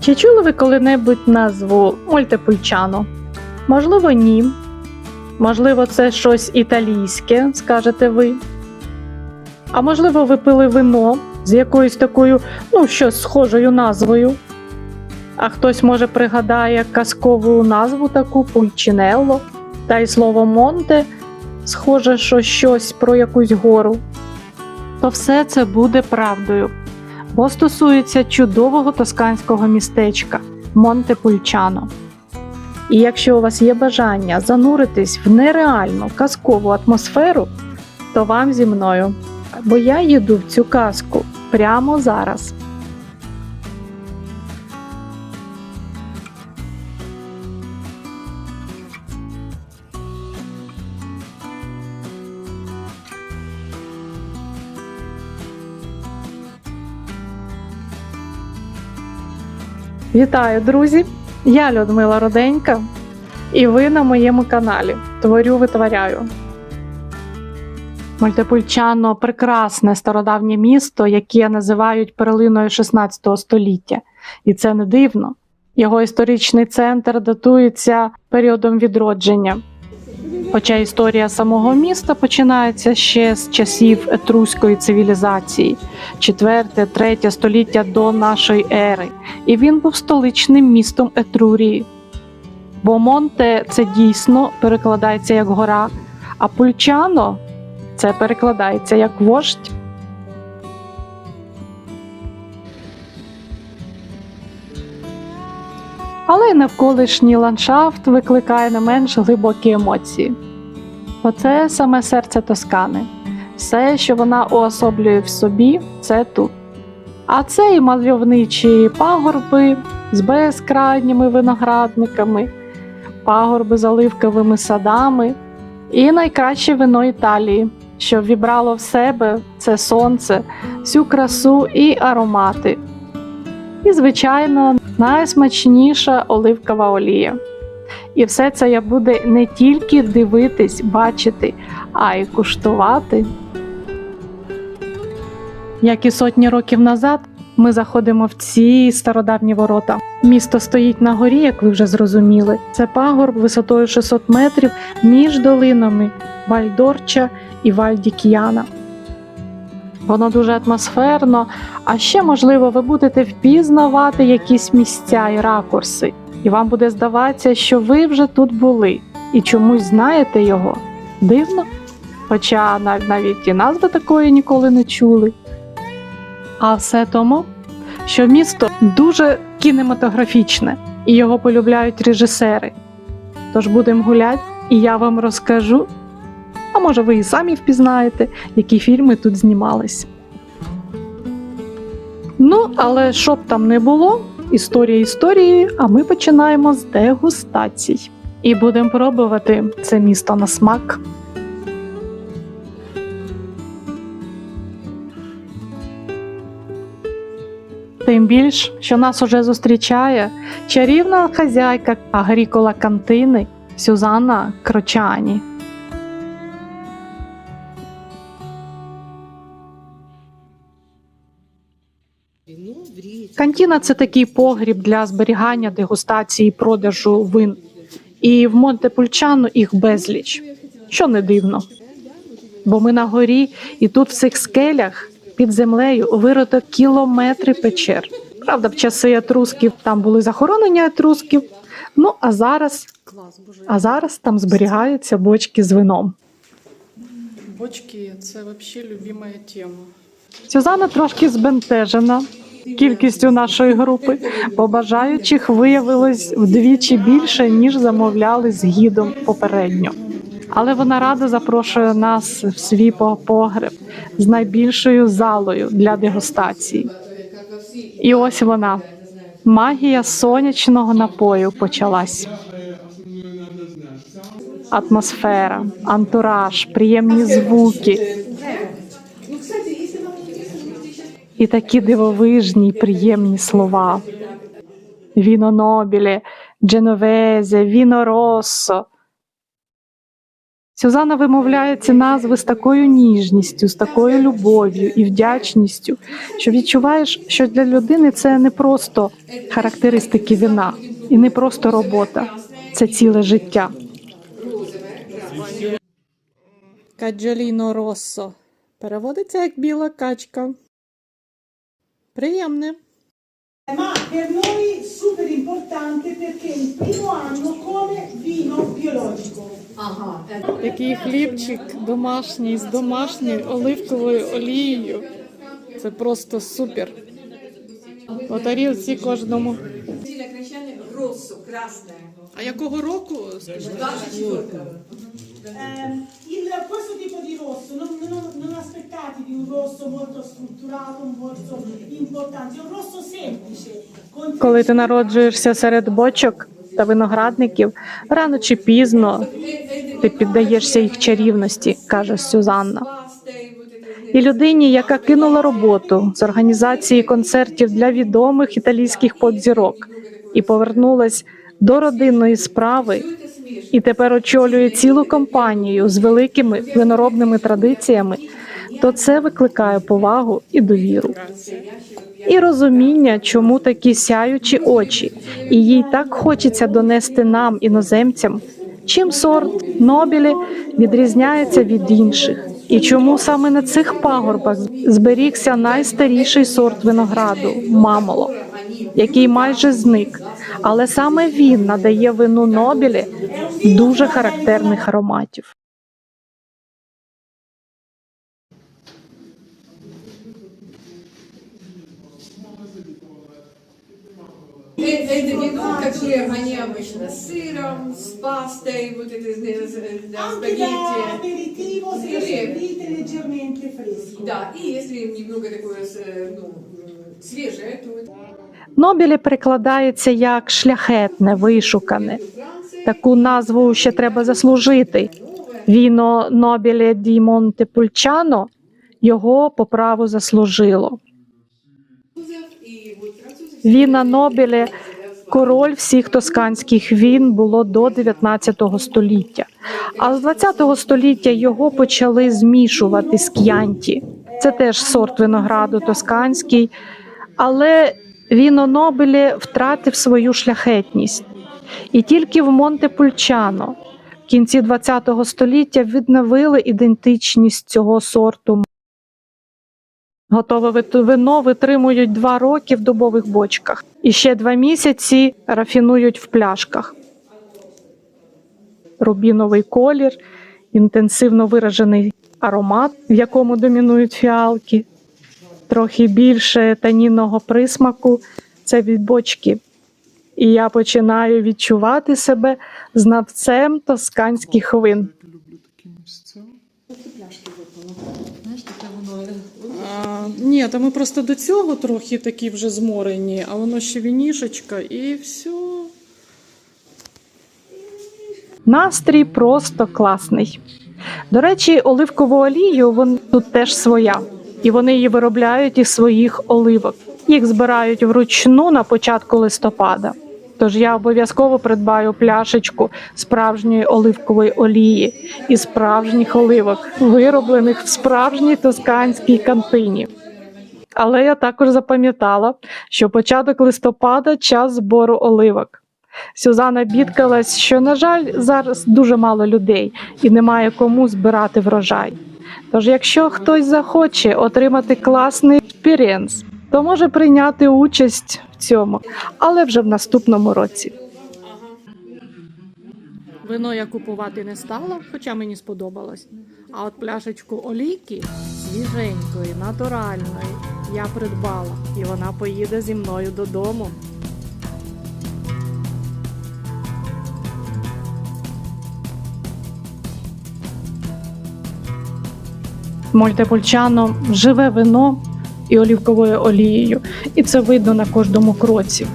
Чи чули ви коли-небудь назву Мольтепульчано? Можливо, ні. Можливо, це щось італійське, скажете ви. А можливо, ви пили вино з якоюсь такою, ну, щось схожою назвою. А хтось може пригадає казкову назву таку пульчинелло, та й слово Монте схоже, що щось про якусь гору. То все це буде правдою, бо стосується чудового тосканського містечка Монтепульчано. І якщо у вас є бажання зануритись в нереальну казкову атмосферу, то вам зі мною. Бо я їду в цю казку прямо зараз. Вітаю, друзі! Я Людмила Роденька, і ви на моєму каналі Творю витворяю. Мультипульчано прекрасне стародавнє місто, яке називають перлиною 16 століття. І це не дивно. Його історичний центр датується періодом відродження. Хоча історія самого міста починається ще з часів етруської цивілізації, 4-3 століття до нашої ери, і він був столичним містом Етрурії. Бо Монте це дійсно перекладається як гора, а Пульчано це перекладається як вождь. Але й навколишній ландшафт викликає не менш глибокі емоції. Оце саме серце Тоскани. Все, що вона уособлює в собі, це тут. А це і мальовничі пагорби з безкрайніми виноградниками, пагорби з оливковими садами і найкраще вино Італії, що вібрало в себе це сонце, всю красу і аромати. І, звичайно, найсмачніша оливкова олія. І все це я буду не тільки дивитись, бачити, а й куштувати. Як і сотні років назад, ми заходимо в ці стародавні ворота. Місто стоїть на горі, як ви вже зрозуміли. Це пагорб висотою 600 метрів між долинами Вальдорча і Вальдікіяна. Воно дуже атмосферно, а ще, можливо, ви будете впізнавати якісь місця і ракурси, і вам буде здаватися, що ви вже тут були і чомусь знаєте його. Дивно? Хоча нав- навіть і назви такої ніколи не чули. А все тому, що місто дуже кінематографічне і його полюбляють режисери. Тож будемо гуляти, і я вам розкажу. А може, ви і самі впізнаєте, які фільми тут знімались. Ну, але щоб там не було, історія історії, а ми починаємо з дегустацій. І будемо пробувати це місто на смак. Тим більш, що нас уже зустрічає чарівна хазяйка Агрікола Кантини Сюзанна Крочані. Кантіна це такий погріб для зберігання, дегустації продажу вин. І в Монтепульчано їх безліч, що не дивно. Бо ми на горі, і тут в цих скелях під землею вирито кілометри печер. Правда, в часи етрусків там були захоронення етрусків. Ну а зараз, а зараз там зберігаються бочки з вином. Бочки це взагалі любима тема. Сюзанна трошки збентежена кількістю нашої групи, бо бажаючих виявилось вдвічі більше, ніж замовляли з гідом попередньо. Але вона рада запрошує нас в свій по- погреб з найбільшою залою для дегустації. І ось вона. Магія сонячного напою почалась. Атмосфера, антураж, приємні звуки. І такі дивовижні й приємні слова. Віно нобіле, дженовезе, віно россо. Сюзанна вимовляє ці назви з такою ніжністю, з такою любов'ю і вдячністю, що відчуваєш, що для людини це не просто характеристики вина і не просто робота, це ціле життя. Каджоліно Россо переводиться як біла качка. Приємне. Ma per noi super importante perché il primo anno come vino biologico. Такий хлібчик домашній з домашньою оливковою олією. Це просто супер. По тарілці кожному. А якого року? Скажи? 24 Ehm, il- questo tipo di rosso, non, non- non aspettatevi un rosso molto strutturato, rosso importante, un rosso semplice. Коли ти народжуєшся серед бочок та виноградників, рано чи пізно ти піддаєшся їх чарівності, каже Сюзанна. І людині, яка кинула роботу з організації концертів для відомих італійських подзірок і повернулась до родинної справи, і тепер очолює цілу компанію з великими виноробними традиціями, то це викликає повагу і довіру. І розуміння, чому такі сяючі очі, і їй так хочеться донести нам, іноземцям, чим сорт Нобілі відрізняється від інших, і чому саме на цих пагорбах зберігся найстаріший сорт винограду мамоло, який майже зник Але саме він надає вину Нобілі дуже характерних ароматів. Э, Это вино, которое они обычно с сыром, с пастой, вот это э, э, да, Anche da спагетти. aperitivo se lo Sì. servite leggermente fresco. Да, и если немного такое э, ну, м, свежее, то это Нобілі перекладається як шляхетне, вишукане. Таку назву ще треба заслужити. Віно Нобіле ді Монтепульчано його по праву заслужило. Віна Нобіле король всіх тосканських він було до 19 століття. А з 20 століття його почали змішувати з к'янті. Це теж сорт винограду тосканський, але віно Нобіле втратив свою шляхетність. І тільки в Монтепульчано в кінці 20 століття відновили ідентичність цього сорту. Готове вино витримують два роки в дубових бочках і ще два місяці рафінують в пляшках. Рубіновий колір, інтенсивно виражений аромат, в якому домінують фіалки, трохи більше танінного присмаку це від бочки. І я починаю відчувати себе знавцем тосканських вин. А, ні, та ми просто до цього трохи такі вже зморені, а воно ще вінішечка і все. Настрій просто класний. До речі, оливкову олію вон тут теж своя, і вони її виробляють із своїх оливок. Їх збирають вручну на початку листопада. Тож я обов'язково придбаю пляшечку справжньої оливкової олії і справжніх оливок, вироблених в справжній тосканській кантині. Але я також запам'ятала, що початок листопада час збору оливок. Сюзанна бідкалась, що, на жаль, зараз дуже мало людей і немає кому збирати врожай. Тож, якщо хтось захоче отримати класний експірієнс, то може прийняти участь в цьому, але вже в наступному році. Вино я купувати не стала, хоча мені сподобалось. А от пляшечку олійки свіженької, натуральної, я придбала, і вона поїде зі мною додому. Мольтепульчано живе вино і олівковою олією, і це видно на кожному кроці.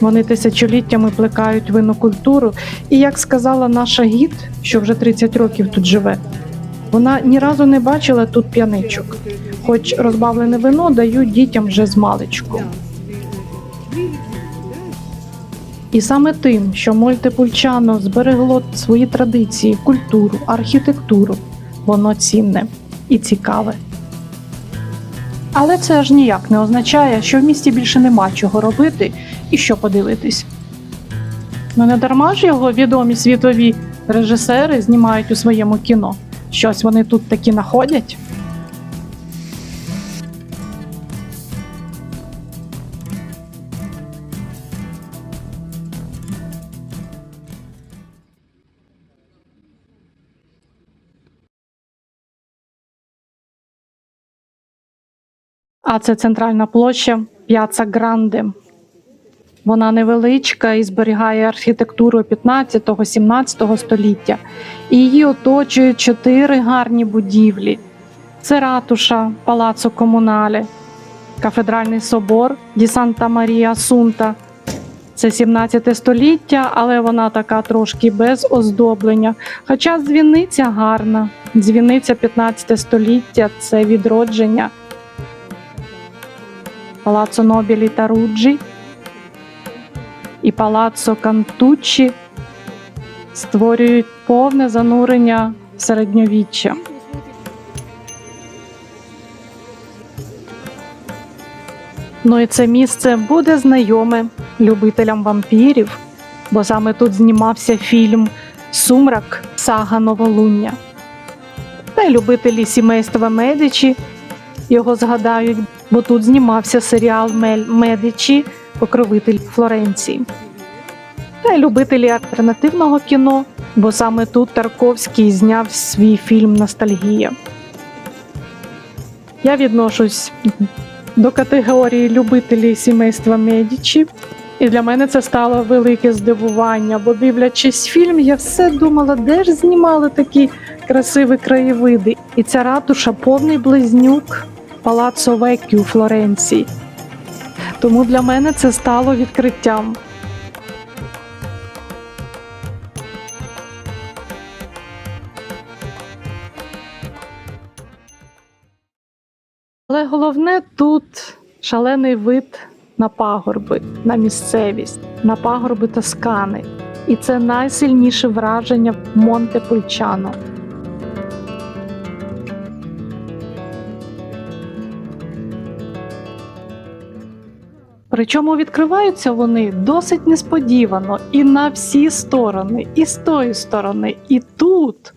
Вони тисячоліттями плекають винокультуру, і як сказала наша гід, що вже 30 років тут живе, вона ні разу не бачила тут п'яничок, хоч розбавлене вино дають дітям вже з маличку. І саме тим, що Мольтепульчано зберегло свої традиції, культуру, архітектуру, воно цінне і цікаве. Але це аж ніяк не означає, що в місті більше нема чого робити і що подивитись. Ну не дарма ж його відомі світові режисери знімають у своєму кіно. Щось вони тут таки находять. А це центральна площа П'яца Гранде. Вона невеличка і зберігає архітектуру 15-17 століття. І її оточують чотири гарні будівлі: це ратуша, палацо комунале, кафедральний собор Ді Санта Марія Сунта. Це 17 століття, але вона така трошки без оздоблення. Хоча дзвіниця гарна. Дзвіниця 15 століття це відродження. Палацо Нобілі та Руджі і Палацо Кантуччі створюють повне занурення в середньовіччя. Ну і це місце буде знайоме любителям вампірів, бо саме тут знімався фільм Сумрак Сага Новолуння. Та й любителі сімейства Медичі його згадають, бо тут знімався серіал Медичі Покровитель Флоренції. Та й любителі альтернативного кіно, бо саме тут Тарковський зняв свій фільм Ностальгія. Я відношусь до категорії любителів сімейства Медічі. І для мене це стало велике здивування, бо дивлячись фільм, я все думала, де ж знімали такі красиві краєвиди. І ця ратуша повний близнюк Палаццо Веккі у Флоренції. Тому для мене це стало відкриттям. Але головне тут шалений вид на пагорби, на місцевість, на пагорби Тоскани. І це найсильніше враження в Монте-Пульчано. Причому відкриваються вони досить несподівано і на всі сторони, і з тої сторони, і тут.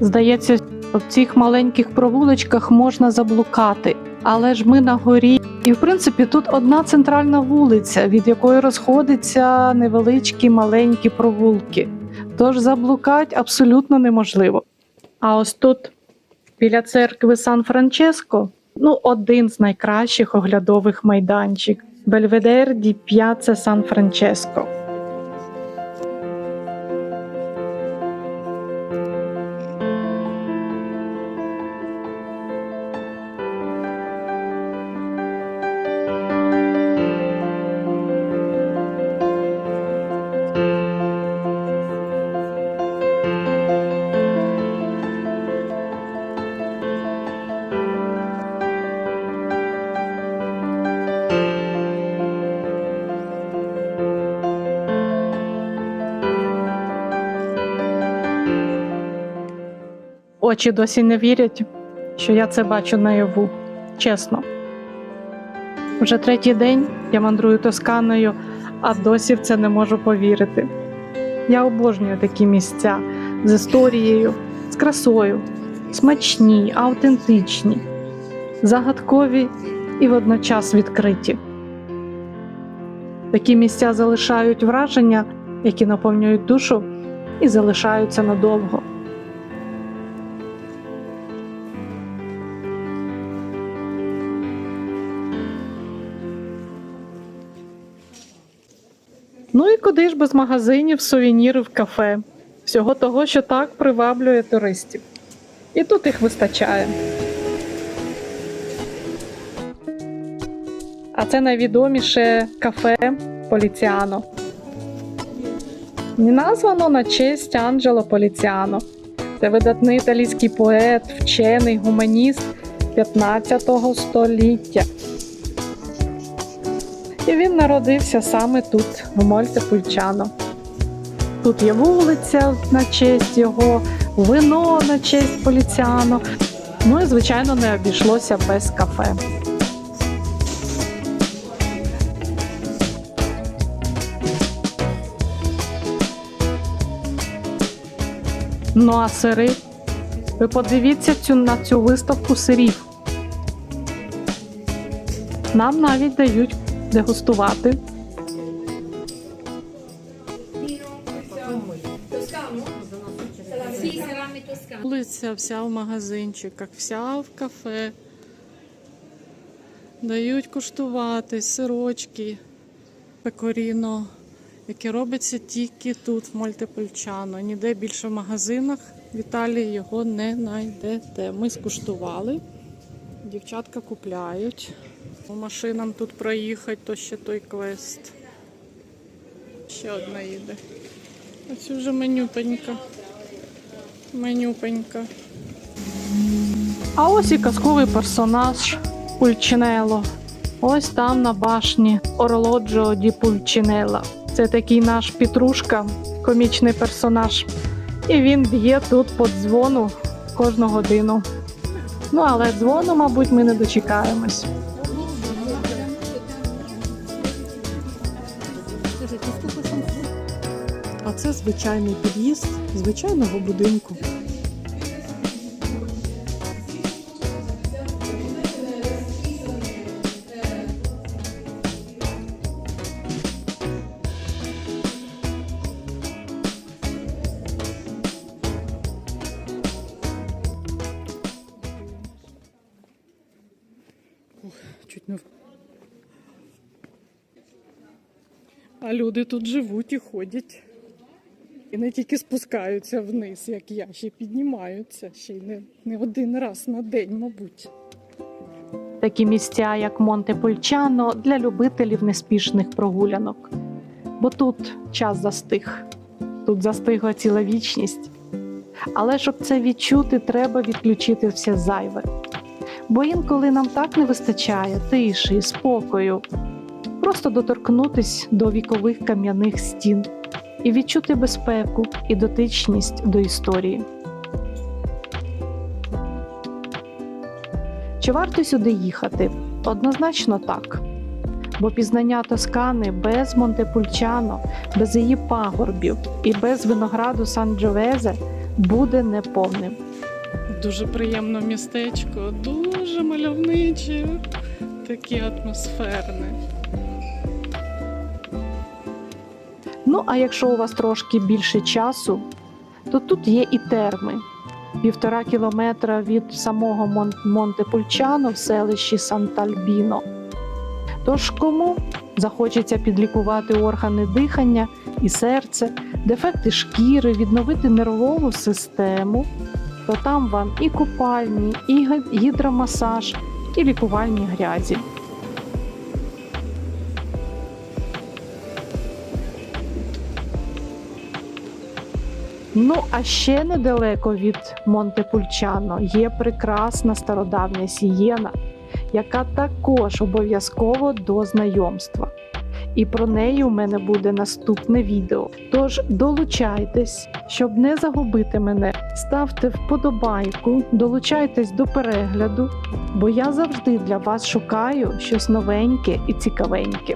Здається, в цих маленьких провулочках можна заблукати, але ж ми на горі. І в принципі тут одна центральна вулиця, від якої розходяться невеличкі маленькі провулки. Тож заблукати абсолютно неможливо. А ось тут, біля церкви Сан Франческо, ну, один з найкращих оглядових майданчик Бельведер ді П'яце Сан Франческо. Очі досі не вірять, що я це бачу наяву. Чесно. Вже третій день я мандрую Тосканою, а досі в це не можу повірити. Я обожнюю такі місця з історією, з красою, смачні, автентичні, загадкові і водночас відкриті. Такі місця залишають враження, які наповнюють душу і залишаються надовго. Ну і куди ж без магазинів, сувенірів, кафе, всього того, що так приваблює туристів. І тут їх вистачає. А це найвідоміше кафе Поліціано. Названо на честь Анджело Поліціано. Це видатний італійський поет, вчений, гуманіст, 15 століття. І він народився саме тут, в Мольтепульчано. Тут є вулиця на честь його, вино на честь Поліціано. Ну і, звичайно, не обійшлося без кафе. Ну а сири? Ви подивіться цю, на цю виставку сирів. Нам навіть дають дегустувати. Вулиця вся в магазинчиках, вся в кафе. Дають куштувати сирочки, пекоріно, яке робиться тільки тут, в Мольтепульчано. Ніде більше в магазинах в Італії його не знайдете. Ми скуштували. Дівчатка купляють. По машинам тут проїхати, то ще той квест. Ще одна їде. Ось вже менютенька. Менюпенька. А ось і казковий персонаж Пульчинело. Ось там на башні Орлоджо ді Пульчинелла. Це такий наш Петрушка, комічний персонаж. І він б'є тут по дзвону кожну годину. Ну, але дзвону, мабуть, ми не дочекаємось. Звичайний під'їзд звичайного будинку. А люди тут живуть і ходять. І не тільки спускаються вниз, як я, ще піднімаються, ще й не, не один раз на день, мабуть. Такі місця, як Монте-Пульчано, для любителів неспішних прогулянок. Бо тут час застиг, тут застигла ціла вічність. Але щоб це відчути, треба відключити все зайве. Бо інколи нам так не вистачає тиші, спокою, просто доторкнутись до вікових кам'яних стін і відчути безпеку і дотичність до історії. Чи варто сюди їхати? Однозначно так. Бо пізнання Тоскани без Монтепульчано, без її пагорбів і без винограду Сан-Джовезе буде неповним. Дуже приємне містечко, дуже мальовниче, таке атмосферне. Ну, а якщо у вас трошки більше часу, то тут є і терми. Півтора кілометра від самого Мон- Монтепульчано в селищі Сантальбіно. Тож кому захочеться підлікувати органи дихання і серце, дефекти шкіри, відновити нервову систему, то там вам і купальні, і гі- гідромасаж, і лікувальні грязі. Ну, а ще недалеко від Монтепульчано є прекрасна стародавня сієна, яка також обов'язково до знайомства. І про неї у мене буде наступне відео. Тож долучайтесь, щоб не загубити мене. Ставте вподобайку, долучайтесь до перегляду, бо я завжди для вас шукаю щось новеньке і цікавеньке.